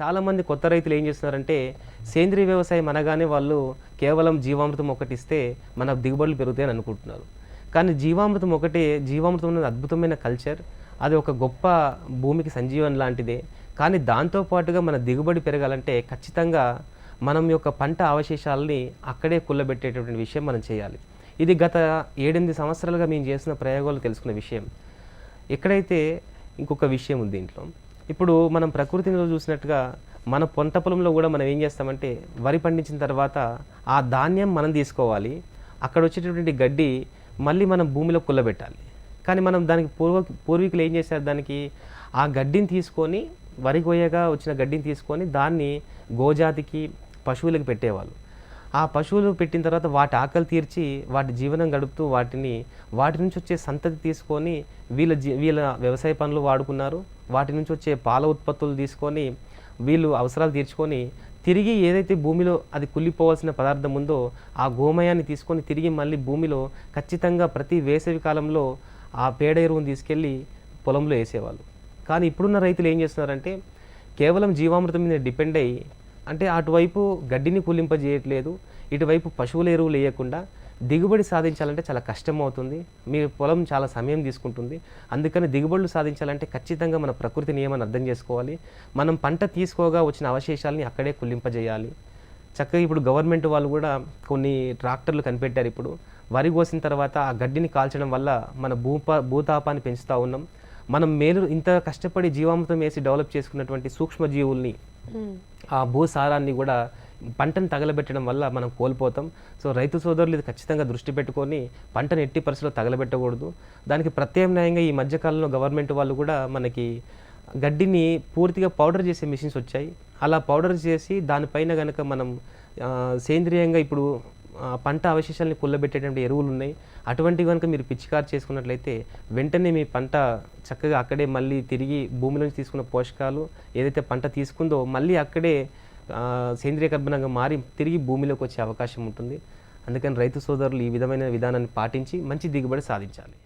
చాలామంది కొత్త రైతులు ఏం చేస్తున్నారంటే సేంద్రీయ వ్యవసాయం అనగానే వాళ్ళు కేవలం జీవామృతం ఒకటి ఇస్తే మన దిగుబడులు పెరుగుతాయని అనుకుంటున్నారు. కానీ జీవామృతం ఒకటే జీవామృతం అనేది అద్భుతమైన కల్చర్. అది ఒక గొప్ప భూమికి సంజీవన్ లాంటిదే. కానీ దాంతోపాటుగా మన దిగుబడి పెరగాలంటే ఖచ్చితంగా మనం యొక్క పంట అవశేషాలని అక్కడే కుల్లబెట్టేటటువంటి విషయం మనం చేయాలి. ఇది గత ఏడెనిమిది సంవత్సరాలుగా మేము చేసిన ప్రయోగాలు తెలుసుకున్న విషయం. ఎక్కడైతే ఇంకొక విషయం ఉంది దీంట్లో ఇప్పుడు మనం ప్రకృతిలో చూసినట్టుగా మన పొంట పొలంలో కూడా మనం ఏం చేస్తామంటే వరి పండించిన తర్వాత ఆ ధాన్యం మనం తీసుకోవాలి. అక్కడ వచ్చేటటువంటి గడ్డి మళ్ళీ మనం భూమిలో కుల్లబెట్టాలి. కానీ మనం దానికి పూర్వ పూర్వీకులు ఏం చేశారు దానికి? ఆ గడ్డిని తీసుకొని వరి కొయ్యగా వచ్చిన గడ్డిని తీసుకొని దాన్ని గోజాతికి పశువులకు పెట్టేవాళ్ళు. ఆ పశువులు పెట్టిన తర్వాత వాటి ఆకలి తీర్చి వాటి జీవనం గడుపుతూ వాటిని వాటి నుంచి వచ్చే సంతతి తీసుకొని వీళ్ళ జీ వీళ్ళ వ్యవసాయ పనులు వాడుకున్నారు. వాటి నుంచి వచ్చే పాల ఉత్పత్తులు తీసుకొని వీళ్ళు అవసరాలు తీర్చుకొని తిరిగి ఏదైతే భూమిలో అది కుళ్ళిపోవాల్సిన పదార్థం ఉందో ఆ గోమయాన్ని తీసుకొని తిరిగి మళ్ళీ భూమిలో ఖచ్చితంగా ప్రతి వేసవి కాలంలో ఆ పేడ ఎరువును తీసుకెళ్ళి పొలంలో వేసేవాళ్ళు. కానీ ఇప్పుడున్న రైతులు ఏం చేస్తున్నారంటే కేవలం జీవామృతం మీద డిపెండ్ అయ్యి అంటే అటువైపు గడ్డిని కూలింపజేయట్లేదు ఇటువైపు పశువుల ఎరువులు వేయకుండా దిగుబడి సాధించాలంటే చాలా కష్టం అవుతుంది. మీ పొలం చాలా సమయం తీసుకుంటుంది. అందుకని దిగుబడులు సాధించాలంటే ఖచ్చితంగా మన ప్రకృతి నియమాన్ని అర్థం చేసుకోవాలి. మనం పంట తీసుకోగా వచ్చిన అవశేషాలని అక్కడే కుళ్ళింపజేయాలి. చక్కగా ఇప్పుడు గవర్నమెంట్ వాళ్ళు కూడా కొన్ని ట్రాక్టర్లు కనిపెట్టారు ఇప్పుడు. వరి కోసిన తర్వాత ఆ గడ్డిని కాల్చడం వల్ల మన భూపా భూతాపాన్ని పెంచుతూ ఉన్నాం. మనం మేలు ఇంత కష్టపడి జీవామృతం వేసి డెవలప్ చేసుకున్నటువంటి సూక్ష్మజీవుల్ని ఆ భూసారాన్ని కూడా పంటను తగలబెట్టడం వల్ల మనం కోల్పోతాం. సో రైతు సోదరులు ఇది ఖచ్చితంగా దృష్టి పెట్టుకొని పంటను ఎట్టి పరిస్థితుల్లో తగలబెట్టకూడదు. దానికి ప్రత్యామ్నాయంగా ఈ మధ్యకాలంలో గవర్నమెంట్ వాళ్ళు కూడా మనకి గడ్డిని పూర్తిగా పౌడర్ చేసే మిషన్స్ వచ్చాయి. అలా పౌడర్ చేసి దానిపైన కనుక మనం సేంద్రియంగా ఇప్పుడు పంట అవశేషాలని కుల్లబెట్టేటువంటి ఎరువులు ఉన్నాయి అటువంటివి కనుక మీరు పిచికారు చేసుకున్నట్లయితే వెంటనే మీ పంట చక్కగా అక్కడే మళ్ళీ తిరిగి భూమిలోంచి తీసుకున్న పోషకాలు ఏదైతే పంట తీసుకుందో మళ్ళీ అక్కడే సేంద్రియ కర్బనంగా మారి తిరిగి భూమిలోకి వచ్చే అవకాశం ఉంటుంది. అందుకని రైతు సోదరులు ఈ విధమైన విధానాన్ని పాటించి మంచి దిగుబడి సాధించాలి.